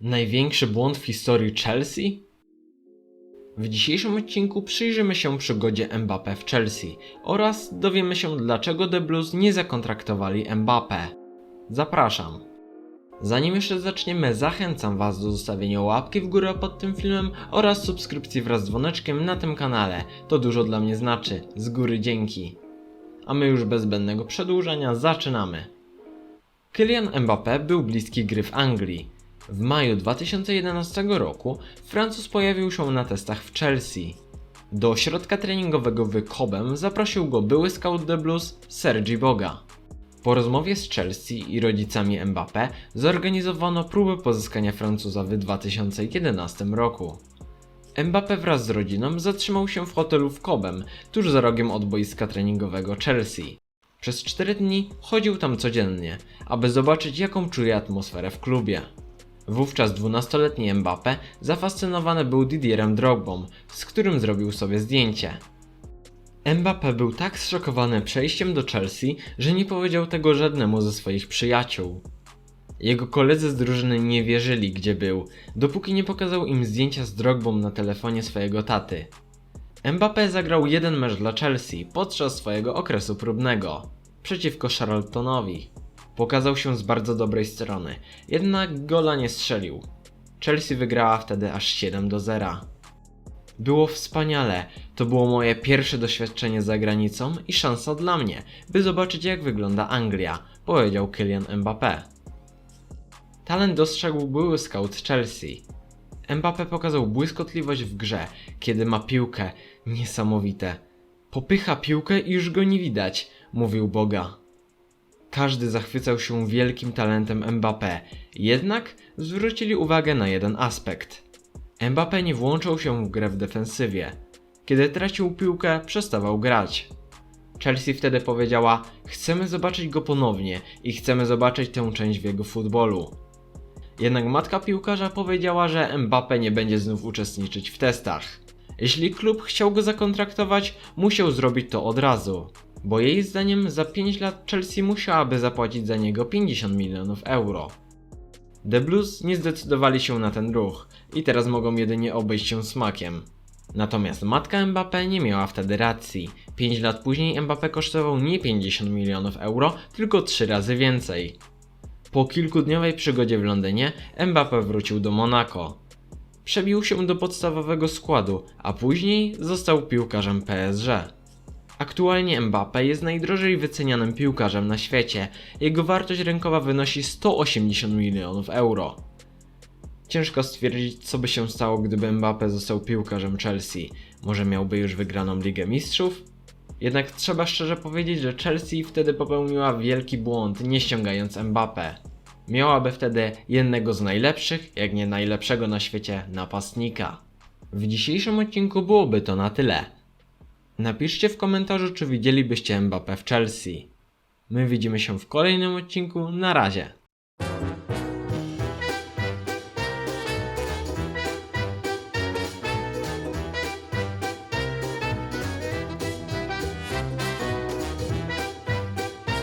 Największy błąd w historii Chelsea? W dzisiejszym odcinku przyjrzymy się przygodzie Mbappé w Chelsea oraz dowiemy się dlaczego The Blues nie zakontraktowali Mbappé. Zapraszam. Zanim jeszcze zaczniemy, zachęcam Was do zostawienia łapki w górę pod tym filmem oraz subskrypcji wraz z dzwoneczkiem na tym kanale. To dużo dla mnie znaczy. Z góry dzięki. A my już bez zbędnego przedłużania zaczynamy. Kylian Mbappé był bliski gry w Anglii. W maju 2011 roku Francuz pojawił się na testach w Chelsea. Do ośrodka treningowego w Cobham zaprosił go były scout The Blues Sergi Boga. Po rozmowie z Chelsea i rodzicami Mbappé zorganizowano próbę pozyskania Francuza w 2011 roku. Mbappé wraz z rodziną zatrzymał się w hotelu w Cobham, tuż za rogiem od boiska treningowego Chelsea. Przez 4 dni chodził tam codziennie, aby zobaczyć jaką czuje atmosferę w klubie. Wówczas 12-letni Mbappé zafascynowany był Didierem Drogbą, z którym zrobił sobie zdjęcie. Mbappé był tak zszokowany przejściem do Chelsea, że nie powiedział tego żadnemu ze swoich przyjaciół. Jego koledzy z drużyny nie wierzyli, gdzie był, dopóki nie pokazał im zdjęcia z Drogbą na telefonie swojego taty. Mbappé zagrał jeden mecz dla Chelsea podczas swojego okresu próbnego przeciwko Charltonowi. Pokazał się z bardzo dobrej strony, jednak gola nie strzelił. Chelsea wygrała wtedy aż 7 do 0. Było wspaniale. To było moje pierwsze doświadczenie za granicą i szansa dla mnie, by zobaczyć jak wygląda Anglia, powiedział Kylian Mbappé. Talent dostrzegł były scout Chelsea. Mbappé pokazał błyskotliwość w grze, kiedy ma piłkę. Niesamowite. Popycha piłkę i już go nie widać, mówił Boga. Każdy zachwycał się wielkim talentem Mbappé, jednak zwrócili uwagę na jeden aspekt. Mbappé nie włączał się w grę w defensywie. Kiedy tracił piłkę, przestawał grać. Chelsea wtedy powiedziała: Chcemy zobaczyć go ponownie i chcemy zobaczyć tę część w jego futbolu. Jednak matka piłkarza powiedziała, że Mbappé nie będzie znów uczestniczyć w testach. Jeśli klub chciał go zakontraktować, musiał zrobić to od razu, bo jej zdaniem za 5 lat Chelsea musiałaby zapłacić za niego 50 milionów euro. The Blues nie zdecydowali się na ten ruch i teraz mogą jedynie obejść się smakiem. Natomiast matka Mbappé nie miała wtedy racji. 5 lat później Mbappé kosztował nie 50 milionów euro, tylko 3 razy więcej. Po kilkudniowej przygodzie w Londynie Mbappé wrócił do Monaco. Przebił się do podstawowego składu, a później został piłkarzem PSG. Aktualnie Mbappé jest najdrożej wycenianym piłkarzem na świecie. Jego wartość rynkowa wynosi 180 milionów euro. Ciężko stwierdzić, co by się stało, gdyby Mbappé został piłkarzem Chelsea. Może miałby już wygraną Ligę Mistrzów? Jednak trzeba szczerze powiedzieć, że Chelsea wtedy popełniła wielki błąd, nie ściągając Mbappé. Miałaby wtedy jednego z najlepszych, jak nie najlepszego na świecie napastnika. W dzisiejszym odcinku byłoby to na tyle. Napiszcie w komentarzu, czy widzielibyście Mbappé w Chelsea. My widzimy się w kolejnym odcinku. Na razie.